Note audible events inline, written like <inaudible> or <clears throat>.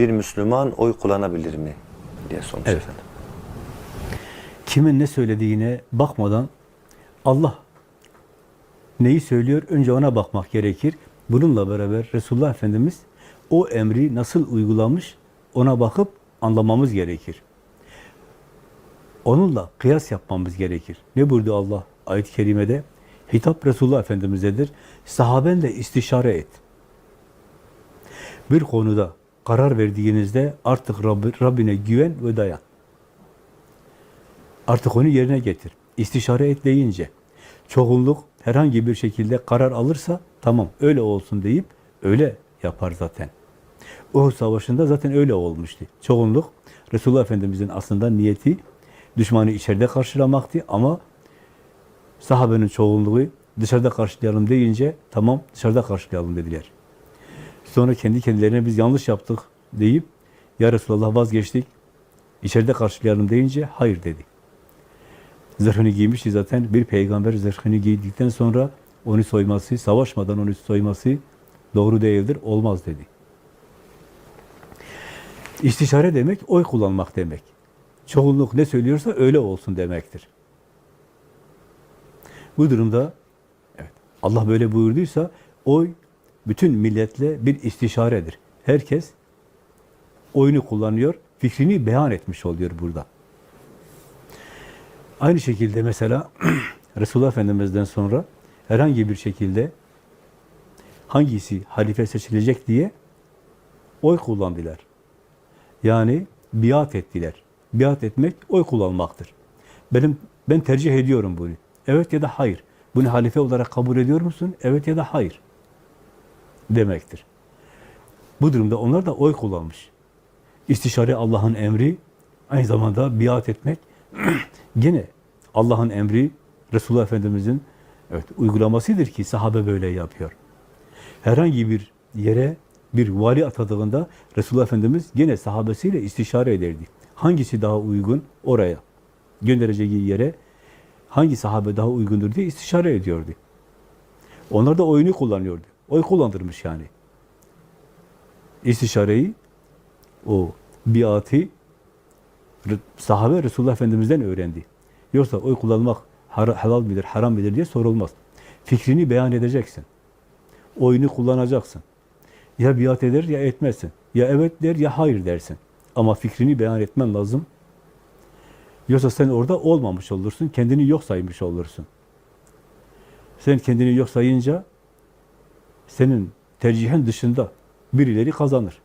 bir Müslüman oy kullanabilir mi? diye sormuş Evet. efendim. Kimin ne söylediğine bakmadan Allah neyi söylüyor önce ona bakmak gerekir. Bununla beraber Resulullah Efendimiz o emri nasıl uygulamış ona bakıp anlamamız gerekir. Onunla kıyas yapmamız gerekir. Ne buyurdu Allah ayet-i kerimede? Hitap Resulullah Efendimiz'edir. Sahabenle istişare et. Bir konuda karar verdiğinizde artık Rabbi, Rabbine güven ve dayan. Artık onu yerine getir. İstişare et deyince, çoğunluk herhangi bir şekilde karar alırsa, tamam öyle olsun deyip öyle yapar zaten. Uhud Savaşı'nda zaten öyle olmuştu. Çoğunluk, Resulullah Efendimiz'in aslında niyeti, düşmanı içeride karşılamaktı ama sahabenin çoğunluğu dışarıda karşılayalım deyince, tamam dışarıda karşılayalım dediler. Sonra kendi kendilerine biz yanlış yaptık deyip, ya Resulallah vazgeçtik, içeride karşılayalım deyince, hayır dedi. Zırhını giymişti zaten. Bir peygamber zırhını giydikten sonra onu soyması, savaşmadan onu soyması doğru değildir, olmaz dedi. İstişare demek, oy kullanmak demek. Çoğunluk ne söylüyorsa öyle olsun demektir. Bu durumda evet, Allah böyle buyurduysa oy bütün milletle bir istişaredir. Herkes oyunu kullanıyor, fikrini beyan etmiş oluyor burada. Aynı şekilde mesela <clears throat> Resulullah Efendimiz'den sonra herhangi bir şekilde hangisi halife seçilecek diye oy kullandılar. Yani biat ettiler. Biat etmek oy kullanmaktır. Benim ben tercih ediyorum bunu. Evet ya da hayır. Bunu halife olarak kabul ediyor musun? Evet ya da hayır. Demektir. Bu durumda onlar da oy kullanmış. İstişare Allah'ın emri, aynı zamanda biat etmek <clears throat> Gene Allah'ın emri, Resulullah Efendimiz'in evet, uygulamasıdır ki sahabe böyle yapıyor. Herhangi bir yere bir vali atadığında Resulullah Efendimiz gene sahabesiyle istişare ederdi. Hangisi daha uygun oraya göndereceği yere hangi sahabe daha uygundur diye istişare ediyordu. Onlar da oyunu kullanıyordu. Oy kullandırmış yani. İstişareyi o biatı sahabe Resulullah Efendimiz'den öğrendi. Yoksa oy kullanmak helal midir, haram midir diye sorulmaz. Fikrini beyan edeceksin. Oyunu kullanacaksın. Ya biat eder ya etmezsin. Ya evet der ya hayır dersin. Ama fikrini beyan etmen lazım. Yoksa sen orada olmamış olursun, kendini yok saymış olursun. Sen kendini yok sayınca senin tercihin dışında birileri kazanır.